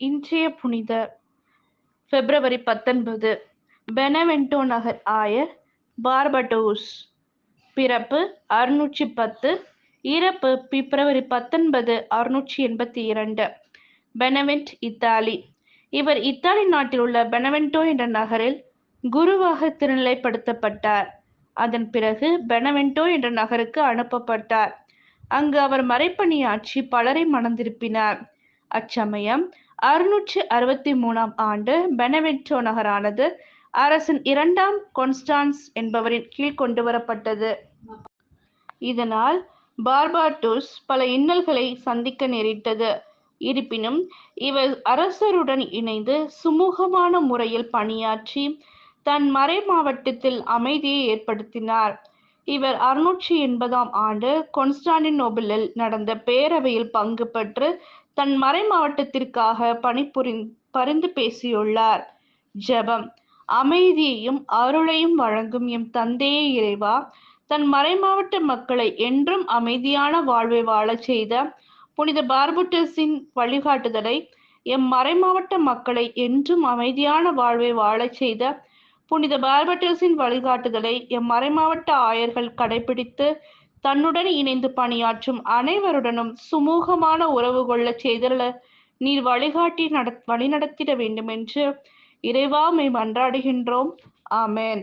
இன்றைய புனித பிப்ரவரி பத்தொன்பது பெனவென்டோ நகர் ஆயர் பார்படோஸ் பிறப்பு அறுநூற்றி பத்து இறப்பு பிப்ரவரி பத்தொன்பது அறுநூற்றி எண்பத்தி இரண்டு. பெனவென்ட் இத்தாலி. இவர் இத்தாலி நாட்டில் உள்ள பெனவென்டோ என்ற நகரில் குருவாக திருநிலைப்படுத்தப்பட்டார். அதன் பிறகு பெனவென்டோ என்ற நகருக்கு அனுப்பப்பட்டார். அங்கு அவர் மறைப்பணியாற்றி பலரை மணந்திருப்பினார். அச்சமயம் அறுநூற்று அறுபத்தி மூணாம் ஆண்டு பெனவென்டோ நகரானது அரசன் இரண்டாம் கொன்ஸ்டான்ஸ் என்பவரின் கீழ் கொண்டு வரப்பட்டது இதனால் பார்பாட்டோஸ் பல இன்னல்களை சந்திக்க நேரிட்டது. இருப்பினும் இவர் அரசருடன் இணைந்து சுமூகமான முறையில் பணியாற்றி தன் மறை மாவட்டத்தில் அமைதியை ஏற்படுத்தினார். இவர் அறுநூற்றி எண்பதாம் ஆண்டு கொன்ஸ்டாண்டினோபிளில் நடந்த பேரவையில் பங்கு பெற்று தன் மறை மாவட்டத்திற்காக பணிபுரி பரிந்து பேசியுள்ளார். ஜெபம். அமைதியையும் அருளையும் வழங்கும் எம் தந்தையே இறைவா தன் மறைமாவட்ட மக்களை என்றும் அமைதியான வாழ்வை வாழச் செய்த புனித பார்புட்டஸின் வழிகாட்டுதலை எம் மறைமாவட்ட மக்களை என்றும் அமைதியான வாழ்வை வாழச் செய்த புனித பார்பட்டஸின் வழிகாட்டுதலை எம் மறைமாவட்ட ஆயர்கள் கடைபிடித்து தன்னுடன் இணைந்து பணியாற்றும் அனைவருடனும் சுமூகமான உறவு கொள்ள செய்தல நீர் வழிகாட்டி நட வழிநடத்திட வேண்டும் என்று இறைவா மெய் மன்றாடுகின்றோம். ஆமேன்.